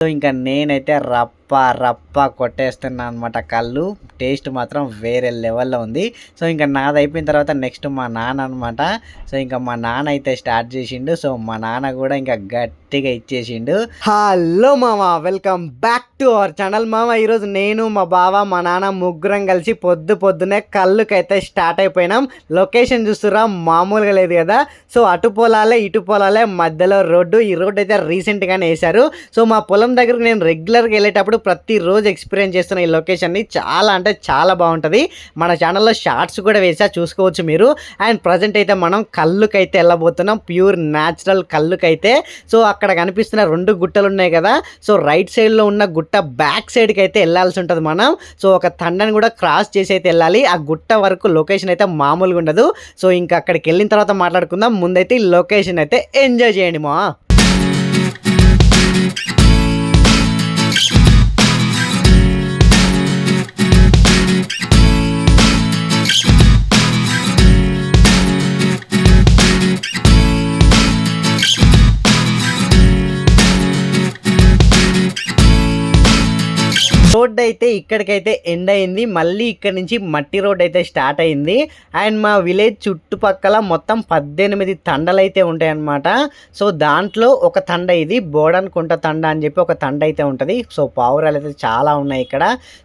So ఇంకా నేనైతే రప్ప రప్ప రప్ప కొట్టేస్తున్నా అనమాట కళ్ళు. టేస్ట్ మాత్రం వేరే లెవెల్లో ఉంది. సో ఇంకా నాది అయిపోయిన తర్వాత నెక్స్ట్ మా నాన్న అనమాట సో ఇంకా మా నాన్న అయితే స్టార్ట్ చేసిండు. సో మా నాన్న కూడా ఇంకా గట్టిగా ఇచ్చేసిండు. హలో మామ welcome back to our channel మామ. ఈరోజు నేను మా బావ మా నాన్న ముగ్గురం కలిసి పొద్దు పొద్దునే కళ్ళుకైతే స్టార్ట్ అయిపోయినాం. లొకేషన్ చూస్తురా మామూలుగా లేదు కదా. సో అటు పొలాలే ఇటు పొలాలే మధ్యలో రోడ్డు. ఈ రోడ్డు అయితే రీసెంట్గానే వేశారు. సో మా పొలం దగ్గరకు నేను రెగ్యులర్గా వెళ్ళేటప్పుడు ప్రతిరోజు ఎక్స్పీరియన్స్ చేస్తున్న ఈ లొకేషన్ని చాలా అంటే చాలా బాగుంటుంది. మన ఛానల్లో షార్ట్స్ కూడా వేసా చూసుకోవచ్చు మీరు. అండ్ ప్రజెంట్ అయితే మనం కళ్ళుకైతే వెళ్ళబోతున్నాం. ప్యూర్ న్యాచురల్ కళ్ళుకైతే. సో అక్కడ కనిపిస్తున్న రెండు గుట్టలు ఉన్నాయి కదా సో రైట్ సైడ్లో ఉన్న గుట్ట బ్యాక్ సైడ్కి అయితే వెళ్ళాల్సి ఉంటుంది మనం. సో ఒక తండని కూడా క్రాస్ చేసి అయితే వెళ్ళాలి. ఆ గుట్ట వరకు లొకేషన్ అయితే మామూలుగా ఉండదు. సో ఇంకా అక్కడికి వెళ్ళిన తర్వాత మాట్లాడుకుందాం. ముందైతే ఈ లొకేషన్ అయితే ఎంజాయ్ చేయండి మా. రోడ్ అయితే ఇక్కడికైతే ఎండ్ అయింది మళ్ళీ ఇక్కడ నుంచి మట్టి రోడ్ అయితే స్టార్ట్ అయింది. అండ్ మా విలేజ్ చుట్టుపక్కల మొత్తం పద్దెనిమిది తండలు అయితే ఉంటాయన్నమాట. సో దాంట్లో ఒక తండ ఇది బోడన్ కుంట తండ అని చెప్పి ఒక తండ అయితే ఉంటుంది. సో పావురాలు అయితే చాలా ఉన్నాయి ఇక్కడ.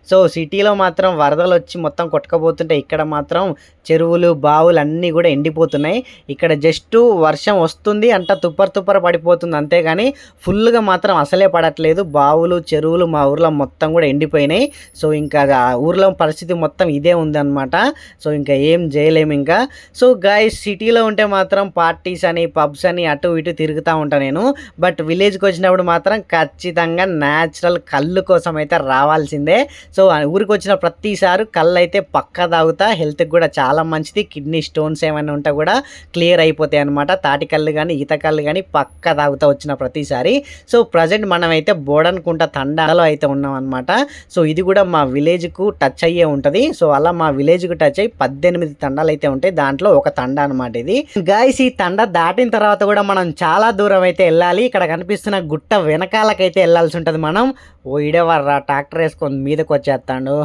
సో సిటీలో మాత్రం వరదలు వచ్చి మొత్తం కొట్టుకపోతుంటే ఇక్కడ మాత్రం చెరువులు బావులు అన్నీ కూడా ఎండిపోతున్నాయి. ఇక్కడ జస్ట్ వర్షం వస్తుంది అంట తుప్పర తుప్పర పడిపోతుంది అంతేగాని ఫుల్గా మాత్రం అసలే పడట్లేదు. బావులు చెరువులు మా ఊర్లో మొత్తం కూడా ఎండిపోయినాయి సో ఇంకా ఊర్లో పరిస్థితి మొత్తం ఇదే ఉందన్నమాట. సో ఇంకా ఏం చేయలేము ఇంకా. సో గాయస్ సిటీలో ఉంటే మాత్రం పార్టీస్ అని పబ్స్ అని అటు ఇటు తిరుగుతూ ఉంటాను నేను. బట్ విలేజ్కి వచ్చినప్పుడు మాత్రం ఖచ్చితంగా న్యాచురల్ కళ్ళు కోసం అయితే రావాల్సిందే. సో ఊరికి వచ్చిన ప్రతిసారి కళ్ళు అయితే పక్క తాగుతా. హెల్త్కి కూడా చాలా మంచిది. కిడ్నీ స్టోన్స్ ఏమైనా ఉంటే కూడా క్లియర్ అయిపోతాయి అనమాట తాటి కళ్ళు కానీ ఈత కళ్ళు కానీ పక్క తాగుతా వచ్చిన ప్రతిసారి. సో ప్రజెంట్ మనమైతే బోడనుకుంటా తండాలో అయితే ఉన్నాం అనమాట సో ఇది కూడా మా విలేజ్కు టచ్ అయ్యే ఉంటుంది. సో అలా మా విలేజ్కు టచ్ అయ్యి పద్దెనిమిది తండాలు అయితే ఉంటాయి. దాంట్లో ఒక తండ అనమాట ఇది. గాయస్ ఈ తండ దాటిన తర్వాత కూడా మనం చాలా దూరం అయితే వెళ్ళాలి. ఇక్కడ కనిపిస్తున్న గుట్ట వెనకాలకైతే వెళ్ళాల్సి ఉంటుంది మనం. ఓ ఇడేవర్రా ట్రాక్టర్ వేసుకొని మీదకి వచ్చేస్తాడు.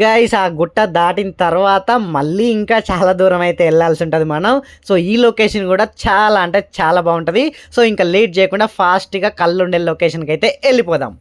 గైస్ ఆ గుట్ట దాటిన తర్వాత మళ్ళీ ఇంకా చాలా దూరం అయితే వెళ్ళాల్సి ఉంటుంది మనం. సో ఈ లొకేషన్ కూడా చాలా అంటే చాలా బాగుంటుంది. సో ఇంకా లేట్ చేయకుండా ఫాస్ట్గా కళ్ళుండే లొకేషన్కి అయితే వెళ్ళిపోదాం.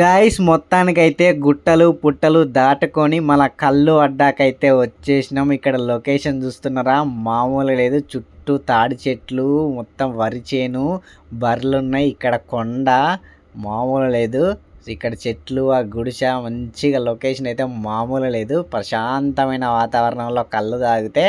గాయస్ మొత్తానికైతే గుట్టలు పుట్టలు దాటుకొని మన కళ్ళు అడ్డాకైతే వచ్చేసినాం. ఇక్కడ లొకేషన్ చూస్తున్నారా? మామూలు లేదు. చుట్టూ తాడి చెట్లు మొత్తం వరి చేను బర్రెలు ఉన్నాయి ఇక్కడ కొండ మామూలు లేదు. ఇక్కడ చెట్లు ఆ గుడిసె మంచిగా లొకేషన్ అయితే మామూలు లేదు. ప్రశాంతమైన వాతావరణంలో కళ్ళు తాగితే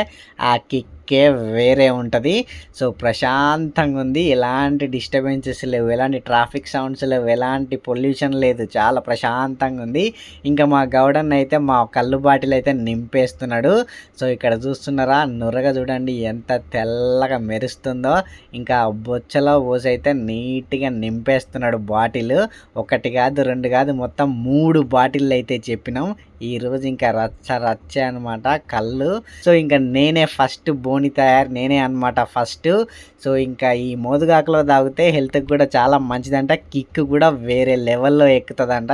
ఆ కిక్ లుకే వేరే ఉంటుంది. సో ప్రశాంతంగా ఉంది. ఎలాంటి డిస్టర్బెన్సెస్ లేవు. ఎలాంటి ట్రాఫిక్ సౌండ్స్ లేవు. ఎలాంటి పొల్యూషన్ లేదు. చాలా ప్రశాంతంగా ఉంది. ఇంకా మా గౌడన్ అయితే మా కళ్ళు బాటిల్ అయితే నింపేస్తున్నాడు. సో ఇక్కడ చూస్తున్నారా? నురగ చూడండి. ఎంత తెల్లగా మెరుస్తుందో. ఇంకా బొచ్చలో పోసి అయితే నీట్గా నింపేస్తున్నాడు బాటిల్. ఒకటి కాదు రెండు కాదు మొత్తం మూడు బాటిల్ అయితే చెప్పినాం. ఈ రోజు ఇంకా రచ్చ రచ్చ అనమాట కళ్ళు. సో ఇంకా నేనే ఫస్ట్ బోని తయారు నేనే అనమాట ఫస్ట్ సో ఇంకా ఈ మోదుగాకులో తాగితే హెల్త్కి కూడా చాలా మంచిదంట కిక్ కూడా వేరే లెవెల్లో ఎక్కుతుందంట.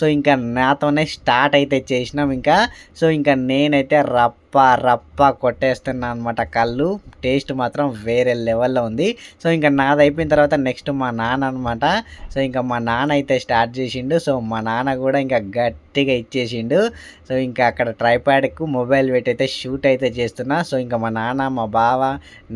సో ఇంకా నాతోనే స్టార్ట్ అయితే చేసినాం ఇంకా. సో ఇంకా నేనైతే రప్ప రప్ప రప్ప కొట్టేస్తున్నా అనమాట కళ్ళు. టేస్ట్ మాత్రం వేరే లెవెల్లో ఉంది. సో ఇంకా నాది అయిపోయిన తర్వాత నెక్స్ట్ మా నాన్న అనమాట సో ఇంకా మా నాన్న అయితే స్టార్ట్ చేసిండు. సో మా నాన్న కూడా ఇంకా గట్టిగా ఇచ్చేసిండు. సో ఇంకా అక్కడ ట్రైపాడ్కు మొబైల్ పెట్టి అయితే షూట్ అయితే చేస్తున్నా. సో ఇంకా మా నాన్న మా బావ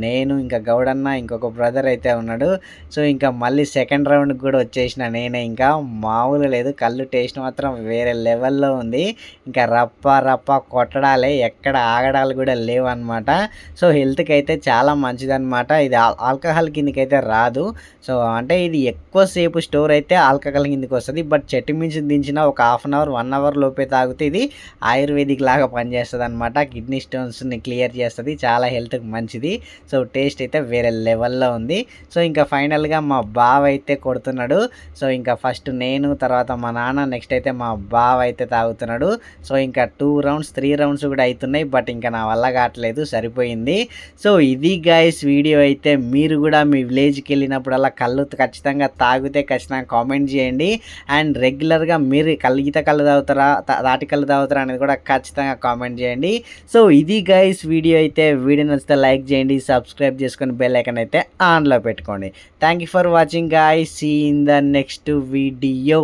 నేను ఇంకా గౌడన్న ఇంకొక బ్రదర్ అయితే ఉన్నాడు. సో ఇంకా మళ్ళీ సెకండ్ రౌండ్కి కూడా వచ్చేసిన నేనే. ఇంకా మామూలు లేదు. కళ్ళు టేస్ట్ మాత్రం వేరే లెవెల్లో ఉంది. ఇంకా రప్ప రప్ప కొట్టడాలే. ఎక్కడ ఆగడాలు కూడా లేవు అనమాట సో హెల్త్కి అయితే చాలా మంచిదన్నమాట. ఇది ఆల్- ఆల్కహాల్ కిందకైతే రాదు. సో అంటే ఇది ఎక్కువసేపు స్టోర్ అయితే ఆల్కహాల్ కిందకి వస్తుంది బట్ చెట్టు మించి దించిన ఒక half an hour one hour లోపే తాగితే ఇది ఆయుర్వేదిక్ లాగా పనిచేస్తుంది అనమాట కిడ్నీ స్టోన్స్ని క్లియర్ చేస్తుంది. చాలా హెల్త్కి మంచిది. సో టేస్ట్ అయితే వేరే లెవెల్లో ఉంది. సో ఇంకా ఫైనల్గా మా బావ అయితే కొడుతున్నాడు. సో ఇంకా ఫస్ట్ నేను తర్వాత మా నాన్న నెక్స్ట్ అయితే మా బావ అయితే తాగుతున్నాడు. సో ఇంకా టూ రౌండ్స్ త్రీ రౌండ్స్ కూడా అవుతున్నాయి బట్ ఇంకా నా వల్ల కావట్లేదు సరిపోయింది. సో ఇది గాయస్ వీడియో అయితే మీరు కూడా మీ విలేజ్కి వెళ్ళినప్పుడల్లా కళ్ళు ఖచ్చితంగా తాగితే ఖచ్చితంగా కామెంట్ చేయండి. అండ్ రెగ్యులర్గా మీరు కళ్ళు ఈత కళ్ళు తాగుతారా తా- తాటి కళ్ళు తాగుతారా అనేది కూడా ఖచ్చితంగా కామెంట్ చేయండి. సో ఇది గైస్ వీడియో అయితే వీడియో నచ్చితే లైక్ చేయండి సబ్స్క్రైబ్ చేసుకొని బెల్ ఐకన్ అయితే ఆన్లో పెట్టుకోండి. Thank you for watching guys see in the next video